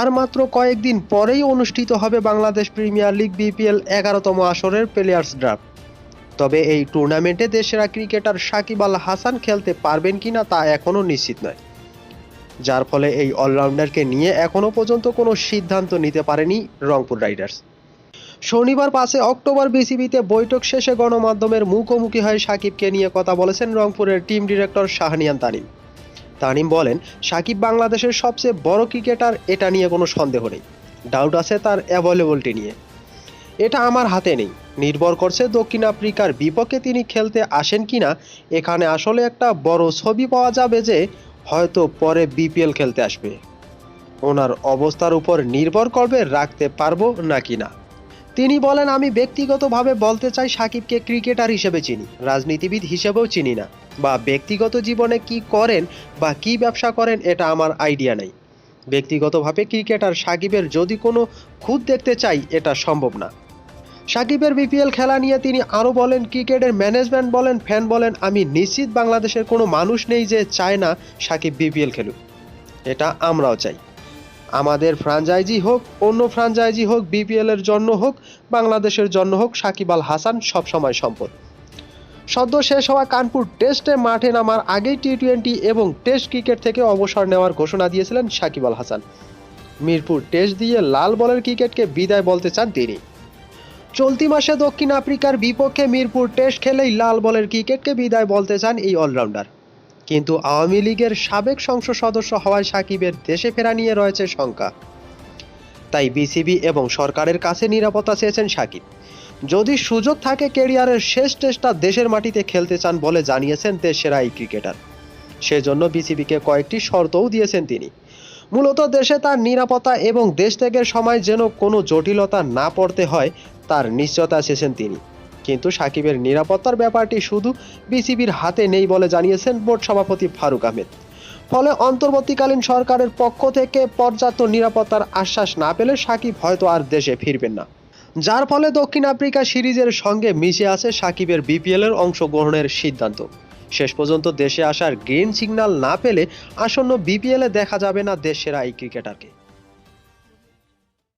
আর মাত্র কয়েকদিন পরেই অনুষ্ঠিত হবে বাংলাদেশ প্রিমিয়ার লিগ বিপিএল এগারোতম আসরের প্লেয়ার্স ড্রাফট। তবে এই টুর্নামেন্টে দেশেরা ক্রিকেটার সাকিব আল হাসান খেলতে পারবেন কিনা তা এখনও নিশ্চিত নয়। যার ফলে এই অলরাউন্ডারকে নিয়ে এখনও পর্যন্ত কোনো সিদ্ধান্ত নিতে পারেনি রংপুর রাইডার্স। শনিবার পাঁচে অক্টোবর বিসিবিতে বৈঠক শেষে গণমাধ্যমের মুখোমুখি হয়ে সাকিবকে নিয়ে কথা বলেছেন রংপুরের টিম ডিরেক্টর শাহনিয়ান তানিম। তানিম বলেন, সাকিব বাংলাদেশের সবচেয়ে বড় ক্রিকেটার, এটা নিয়ে কোনো সন্দেহ নেই। ডাউট আছে তার অ্যাভেলেবলটি নিয়ে। এটা আমার হাতে নেই। নির্ভর করছে দক্ষিণ আফ্রিকার বিপক্ষে তিনি খেলতে আসেন কিনা। এখানে আসলে একটা বড় ছবি পাওয়া যাবে যে, হয়তো পরে বিপিএল খেলতে আসবে। ওনার অবস্থার উপর নির্ভর করবে রাখতে পারব নাকি না। তিনি বলেন, আমি ব্যক্তিগতভাবে বলতে চাই সাকিবকে ক্রিকেটার হিসেবে চিনি। রাজনীতিবিদ হিসেবেও চিনি না। বা ব্যক্তিগত জীবনে কি করেন বা কি ব্যবসা করেন, এটা আমার আইডিয়া নেই। ব্যক্তিগতভাবে ক্রিকেটার সাকিবের যদি কোনো খুদ দেখতে চাই, এটা সম্ভব না। সাকিবের বিপিএল খেলা নিয়ে তিনি আরও বলেন, ক্রিকেটের ম্যানেজমেন্ট বলেন, ফ্যান বলেন, আমি নিশ্চিত বাংলাদেশের কোনো মানুষ নেই যে চায় না সাকিব বিপিএল খেলুক। এটা আমরাও চাই। আমাদের ফ্রাঞ্চাইজি হোক, অন্য ফ্রাঞ্চাইজি হোক বিপিএল এর জন্য হোক, বাংলাদেশের জন্য হোক, সাকিব আল হাসান সবসময় সম্পদ। সদ্য শেষ হওয়া কানপুর টেস্টে মাঠে নামার আগেই টি টোয়েন্টি এবং টেস্ট ক্রিকেট থেকে অবসর নেওয়ার ঘোষণা দিয়েছিলেন সাকিব আল হাসান। মিরপুর টেস্ট দিয়ে লাল বলের ক্রিকেটকে বিদায় বলতে চান তিনি। চলতি মাসে দক্ষিণ আফ্রিকার বিপক্ষে মিরপুর টেস্ট খেলেই লাল বলের ক্রিকেটকে বিদায় বলতে চান এই অলরাউন্ডার। কিন্তু আওয়ামী লীগের সাবেক সংসদ সদস্য হওয়ায় সাকিবের দেশে ফেরা নিয়ে রয়েছে শঙ্কা। তাই বিসিবি এবং সরকারের কাছে নিরাপত্তা চেয়েছেন সাকিব। যদি সুযোগ থাকে কেরিয়ারের শেষ টেস্টটা দেশের মাটিতে খেলতে চান বলে জানিয়েছেন দেশ সেরা এই ক্রিকেটার। সেজন্য বিসিবিকে কয়েকটি শর্তও দিয়েছেন তিনি। মূলত দেশে তার নিরাপত্তা এবং দেশ ত্যাগের সময় যেন কোনো জটিলতা না পড়তে হয়, তার নিশ্চয়তা চেয়েছেন তিনি। কিন্তু সাকিবের নিরাপত্তার ব্যাপারটি শুধু বিসিবির হাতে নেই বলে জানিয়েছেন বোর্ড সভাপতি ফারুক আহমেদ। ফলে অন্তর্বর্তীকালীন সরকারের পক্ষ থেকে পর্যাপ্ত নিরাপত্তার আশ্বাস না পেলে সাকিব হয়তো আর দেশে ফিরবেন না। যার ফলে দক্ষিণ আফ্রিকা সিরিজের সঙ্গে মিশে আছে সাকিবের বিপিএল এর অংশগ্রহণের সিদ্ধান্ত। শেষ পর্যন্ত দেশে আসার গ্রিন সিগন্যাল না পেলে আসন্ন বিপিএলে দেখা যাবে না দেশ সেরা এই ক্রিকেটারকে।